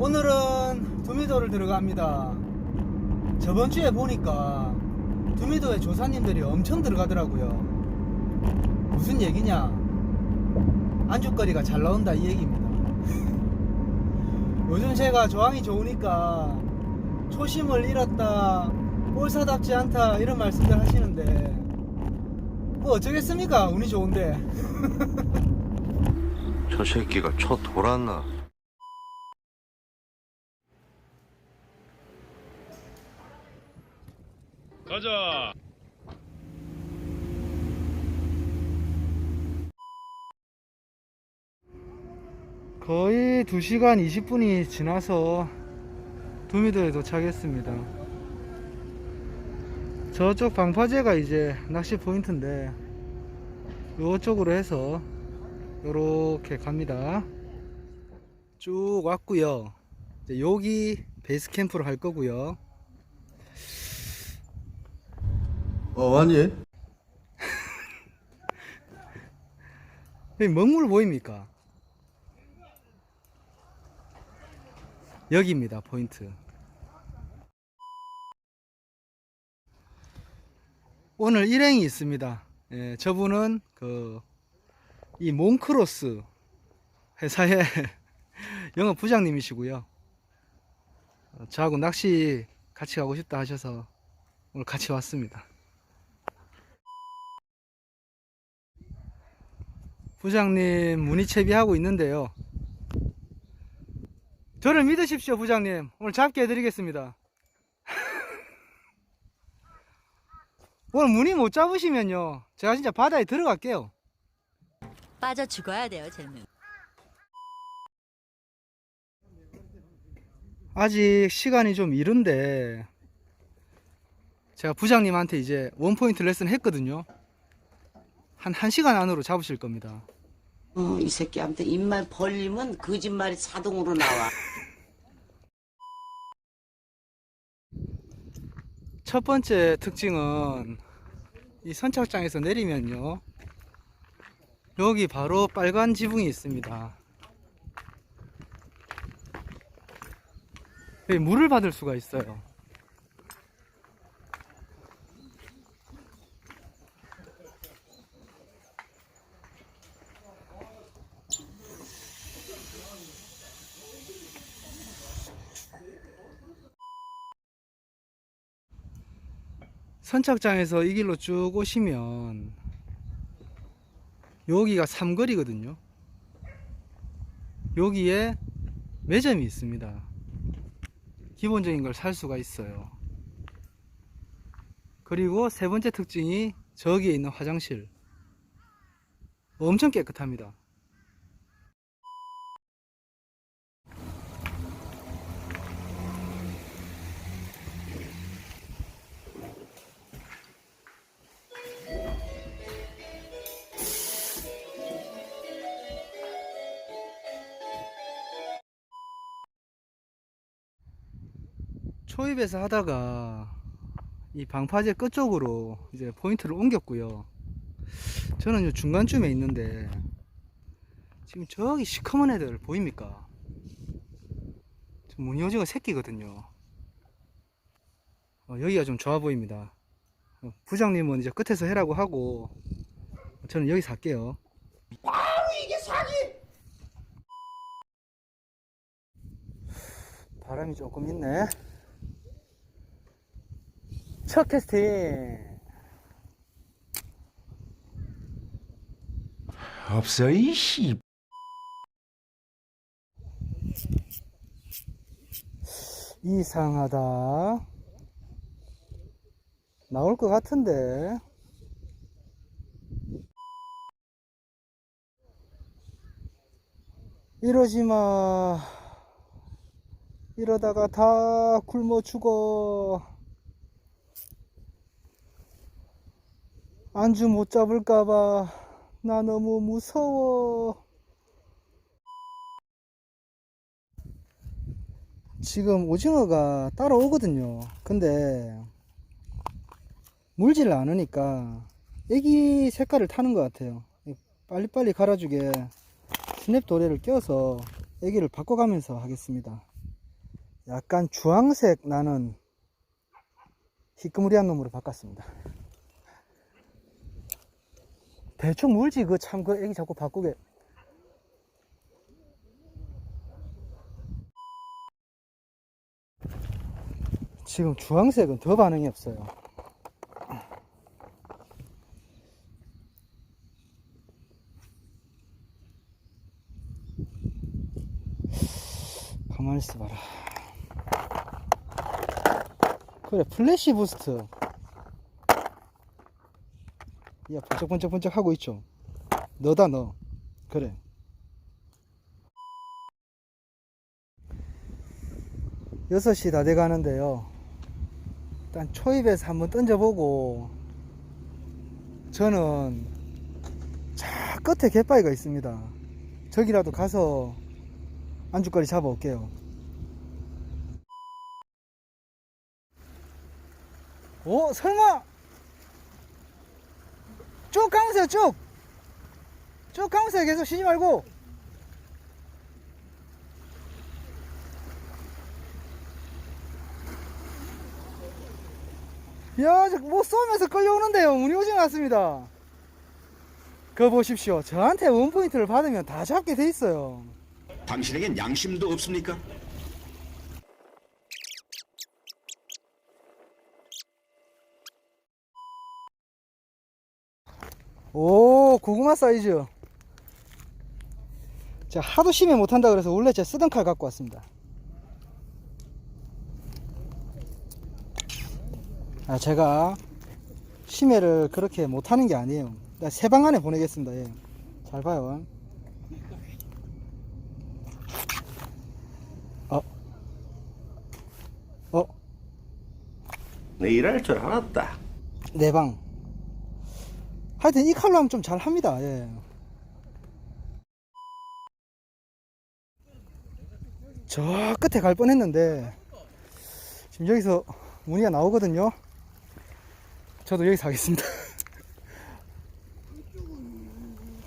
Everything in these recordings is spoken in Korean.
오늘은 두미도를 들어갑니다. 저번 주에 보니까 두미도에 조사님들이 엄청 들어가더라고요. 무슨 얘기냐? 안주거리가 잘 나온다 이 얘기입니다. 요즘 제가 저항이 좋으니까 초심을 잃었다, 꼴사답지 않다 이런 말씀들 하시는데 뭐 어쩌겠습니까? 운이 좋은데. 저 새끼가 쳐 돌았나? 가자. 거의 2시간 20분이 지나서 두미도에 도착했습니다. 저쪽 방파제가 이제 낚시 포인트인데 이쪽으로 해서 이렇게 갑니다. 쭉 왔고요. 여기 베이스 캠프로 할 거고요. 어? 여기 먹물 보입니까? 여기입니다, 포인트. 오늘 일행이 있습니다. 예, 저분은 그, 이 몽크로스 회사의 영업 부장님이시고요. 어, 저하고 낚시 같이 가고 싶다 하셔서 오늘 같이 왔습니다. 부장님 문의 채비하고 있는데요. 저를 믿으십시오, 부장님. 오늘 잡게 해드리겠습니다. 오늘 문의 못 잡으시면요. 제가 진짜 바다에 들어갈게요. 빠져 죽어야 돼요, 쟤는. 아직 시간이 좀 이른데, 제가 부장님한테 이제 원포인트 레슨 했거든요. 한 1시간 안으로 잡으실 겁니다. 어, 이 새끼한테 입만 벌리면 거짓말이 자동으로 나와. 첫 번째 특징은 이 선착장에서 내리면요. 여기 바로 빨간 지붕이 있습니다. 물을 받을 수가 있어요. 선착장에서 이 길로 쭉 오시면 여기가 삼거리거든요. 여기에 매점이 있습니다. 기본적인 걸 살 수가 있어요. 그리고 세 번째 특징이 저기에 있는 화장실. 엄청 깨끗합니다. 초입에서 하다가 이 방파제 끝쪽으로 이제 포인트를 옮겼고요. 저는 요 중간쯤에 있는데 지금 저기 시커먼 애들 보입니까? 저 무늬오징어 새끼거든요. 어, 여기가 좀 좋아 보입니다. 어, 부장님은 이제 끝에서 해라고 하고 저는 여기 살게요. 바람이 조금 있네. 첫 캐스팅. 없어 이씨. 이상하다. 나올 것 같은데. 이러지 마. 이러다가 다 굶어 죽어. 안주 못 잡을까봐. 나 너무 무서워. 지금 오징어가 따라오거든요. 근데 물질 않으니까 애기 색깔을 타는 것 같아요. 빨리빨리 갈아주게 스냅 도래를 껴서 애기를 바꿔가면서 하겠습니다. 약간 주황색 나는 희끄무리한 놈으로 바꿨습니다. 대충 물지 그 참 그 애기 자꾸 바꾸게 지금 주황색은 더 반응이 없어요. 가만히 있어봐라. 그래, 플래시 부스트. 야, 번쩍번쩍번쩍 하고 있죠? 너다, 너. 그래. 여섯 시 다 돼가는데요. 일단 초입에서 한번 던져보고, 저는 저 끝에 갯바위가 있습니다. 저기라도 가서 안주거리 잡아올게요. 오, 설마! 쭉 감으세요, 쭉! 쭉 감으세요, 계속 쉬지 말고! 야, 저뭐 쏘면서 끌려오는데요. 운이 오지 않았습니다. 그거 보십시오. 저한테 원포인트를 받으면 다 잡게 돼 있어요. 당신에겐 양심도 없습니까? 오 고구마 사이즈 자 하도 심해 못한다 그래서 원래 제가 쓰던 칼 갖고 왔습니다 아 제가 심해를 그렇게 못하는 게 아니에요 세 방 안에 보내겠습니다 예. 잘 봐요 어? 어? 내 일할 줄 알았다. 네방 하여튼 이 칼로 하면 좀 잘 합니다. 예. 저 끝에 갈 뻔했는데 지금 여기서 문의가 나오거든요. 저도 여기서 하겠습니다.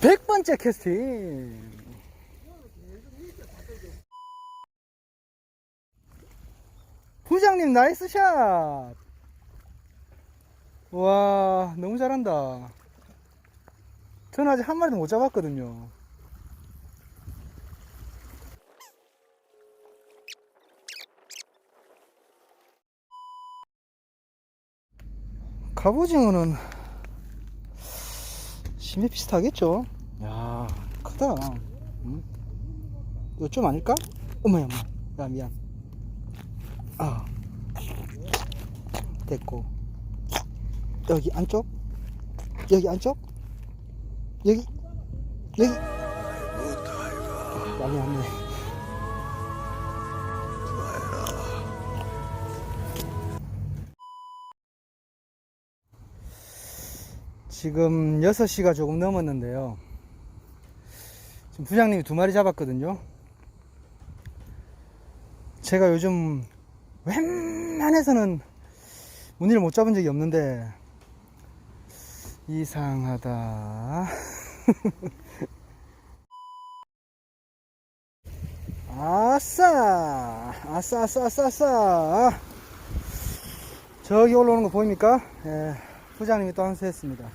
100번째 캐스팅. 부장님 나이스 샷! 와 너무 잘한다 저는 아직 한 마리도 못 잡았거든요. 갑오징어는 심해 비슷하겠죠? 야. 크다. 응? 이거 좀 아닐까? 어머야 어머 야 미안. 아. 됐고. 여기 안쪽? 여기 안쪽 여기? 여기? 많이 왔네 지금 6시가 조금 넘었는데요. 지금 부장님이 두 마리 잡았거든요. 제가 요즘 웬만해서는 무늬를 못 잡은 적이 없는데 이상하다. 아싸! 아싸, 아싸, 아싸, 아싸! 저기 올라오는 거 보입니까? 예, 부장님이 또 한수했습니다.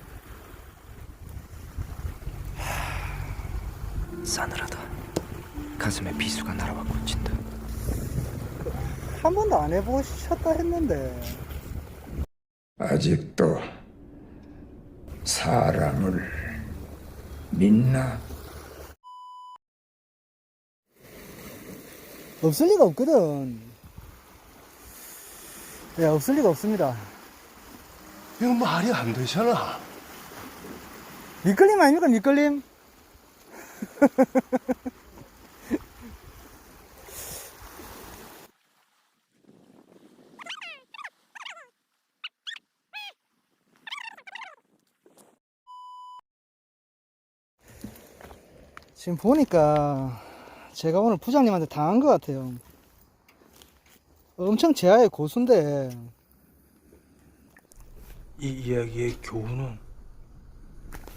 싸늘하다. 가슴에 비수가 날아와 꽂힌다. 한 번도 안 해보셨다 했는데. 아직도 사람을 믿나? 없을 리가 없거든. 예, 없을 리가 없습니다. 이거 말이 안 되잖아. 밑걸림 아닙니까, 밑걸림? 지금 보니까 제가 오늘 부장님한테 당한 것 같아요. 엄청 제아의 고수인데 이 이야기의 교훈은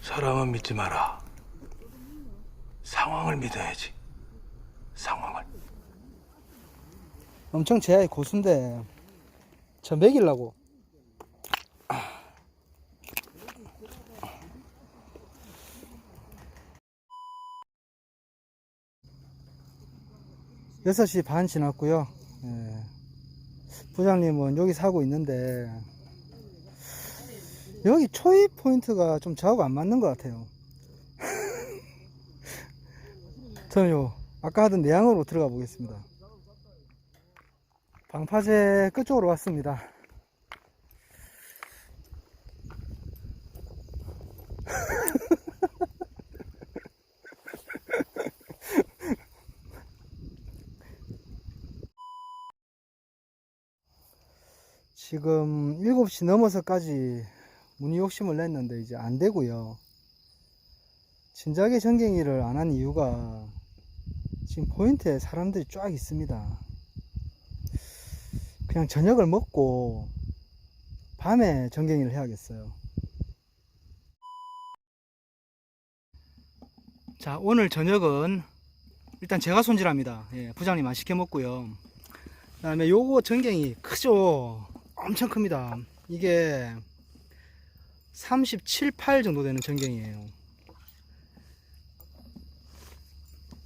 사람은 믿지 마라. 상황을 믿어야지. 상황을. 엄청 제아의 고수인데 저 먹이려고 여섯 시반 지났고요. 예. 부장님은 여기 사고 있는데 여기 초입 포인트가 좀 저하고 안 맞는 것 같아요. 저는 요 아까 하던 내양으로 들어가 보겠습니다. 방파제 끝쪽으로 왔습니다 지금 7시 넘어서까지 문의 욕심을 냈는데 이제 안 되고요 진작에 전갱이를 안 한 이유가 지금 포인트에 사람들이 쫙 있습니다. 그냥 저녁을 먹고 밤에 전갱이를 해야겠어요. 자, 오늘 저녁은 일단 제가 손질합니다. 예, 부장님 안 시켜 먹고요. 그 다음에 요거 전갱이 크죠? 엄청 큽니다. 이게 37, 8 정도 되는 전갱이에요.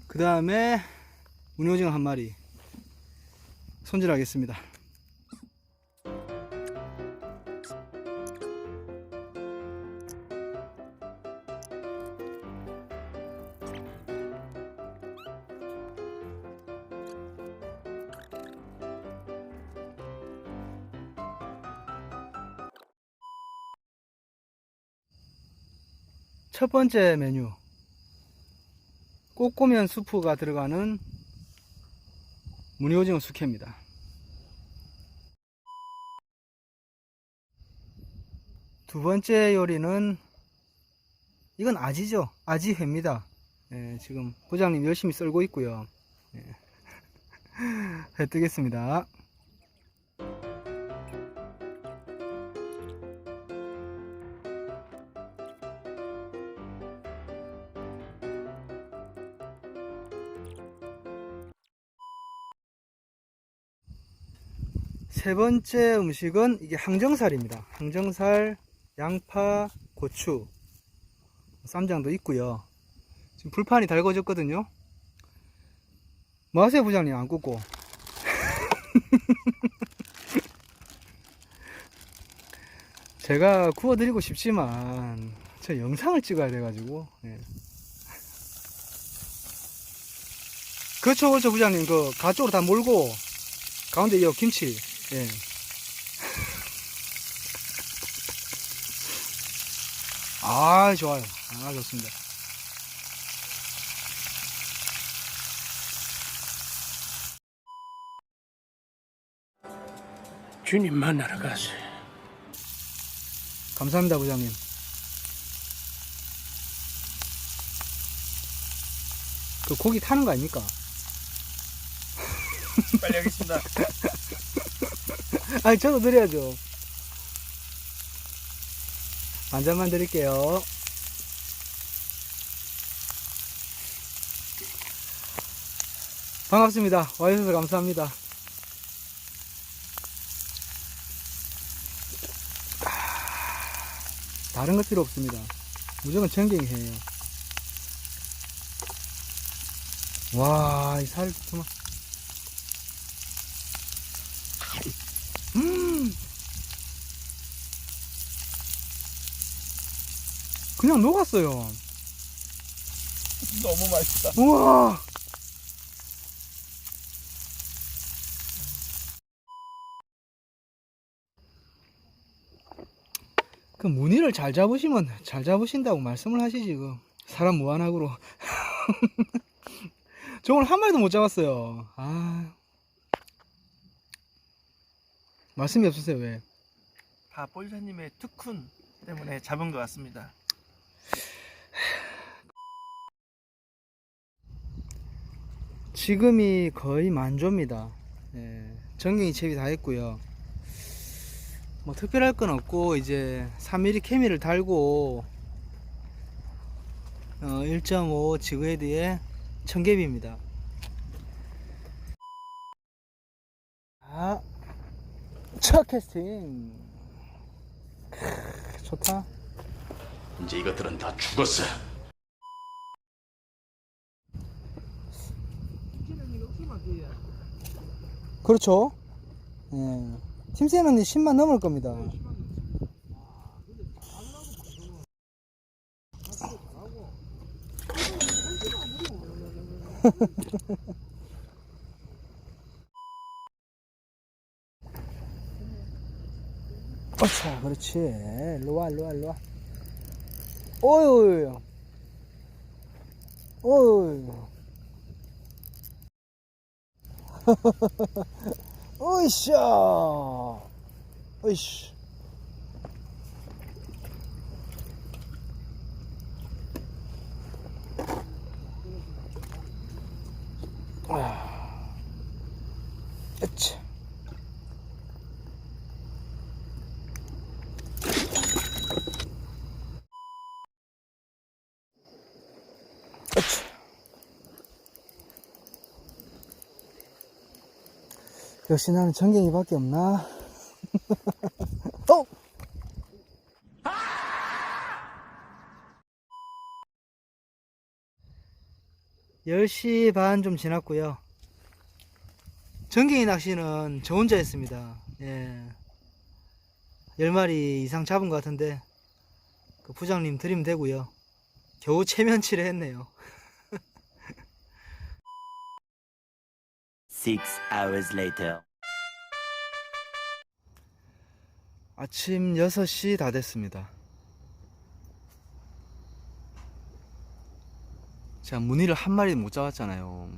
그 다음에 문효징어 한 마리 손질하겠습니다. 첫 번째 메뉴 꼬꼬면 수프가 들어가는 무늬오징어 숙회입니다. 두 번째 요리는 이건 아지죠. 아지회입니다. 예, 지금 부장님 열심히 썰고 있고요. 예. 회 뜨겠습니다. 세 번째 음식은 이게 항정살입니다. 항정살, 양파, 고추, 쌈장도 있고요. 지금 불판이 달궈졌거든요. 뭐 하세요, 부장님? 안 굽고. 제가 구워드리고 싶지만, 저 영상을 찍어야 돼가지고, 예. 그렇죠, 그렇죠, 부장님. 그, 가쪽으로 다 몰고, 가운데 이 김치. 예. 아, 좋아요. 아, 좋습니다. 주님 만나러 가세. 감사합니다, 부장님. 그 고기 타는 거 아닙니까? 빨리 하겠습니다. 아니, 저도 드려야죠. 한 잔만 드릴게요. 반갑습니다. 와주셔서 감사합니다. 아, 다른 것 필요 없습니다. 무조건 전갱이에요. 와, 이 살, 정말. 음! 그냥 녹았어요. 너무 맛있다. 우와! 그 무늬를 잘 잡으시면 잘 잡으신다고 말씀을 하시지 그 사람 무한하고로 저 오늘 한 마리도 못 잡았어요 아 말씀이 없으세요 왜 다 볼사님의 특훈 때문에 잡은 것 같습니다. 지금이 거의 만조입니다 예, 전경이 채비 다 했고요 뭐 특별할 건 없고 이제 3mm 케미를 달고 어, 1.5 지그헤드에 청개비입니다 첫 캐스팅. 크, 좋다. 이제 이것들은 다 죽었어. 그렇죠. 예. 팀세는 10만 넘을 겁니다. 어차, 그렇지. 일로 와, 일로 와, 일로 와. 어유, 어유. 으쌰! 으이씨. 아. 으차. 역시 나는 전갱이밖에 없나? 어! 열시반 좀 지났고요. 전갱이 낚시는 저 혼자 했습니다. 예. 열 마리 이상 잡은 것 같은데, 그 부장님 드리면 되고요. 겨우 체면치를 했네요. Six hours later. 아침 6시 다 됐습니다. 제가 무늬를 한 마리 못 잡았잖아요.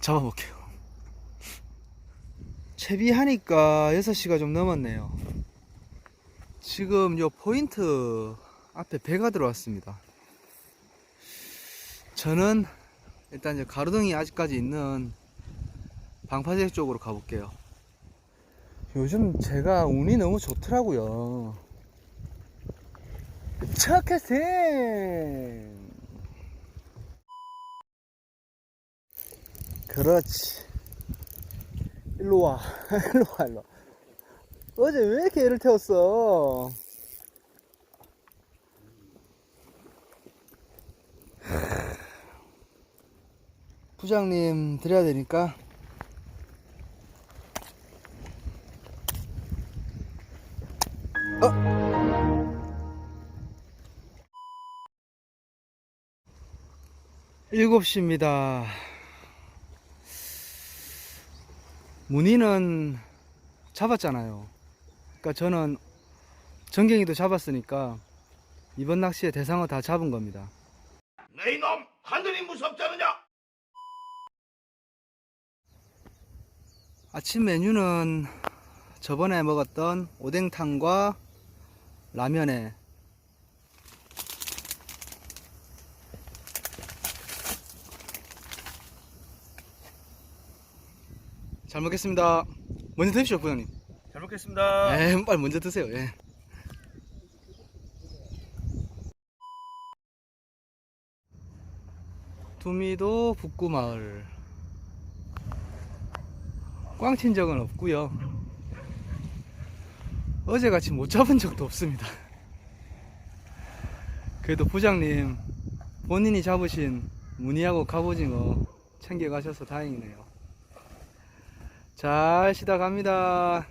잡아볼게요. 채비하니까 6시가 좀 넘었네요. 지금 요 포인트 앞에 배가 들어왔습니다. 저는 일단 이제 가로등이 아직까지 있는 방파제 쪽으로 가볼게요. 요즘 제가 운이 너무 좋더라고요. 착해생! 그렇지. 일로 와. 일로 와, 일로 와. 어제 왜 이렇게 애를 태웠어? 부장님 드려야 되니까 일곱 시입니다. 문의는 잡았잖아요. 그러니까 저는 전갱이도 잡았으니까 이번 낚시의 대상어 다 잡은 겁니다. 네 이놈 하늘이 무섭지 않느냐? 아침 메뉴는 저번에 먹었던 오뎅탕과 라면에 잘 먹겠습니다. 먼저 드십시오, 부장님. 잘 먹겠습니다. 에, 빨리 먼저 드세요. 예. 두미도 북구마을 꽝친 적은 없고요. 어제같이 못 잡은 적도 없습니다. 그래도 부장님 본인이 잡으신 무늬하고 갑오징어 챙겨가셔서 다행이네요. 잘 쉬다 갑니다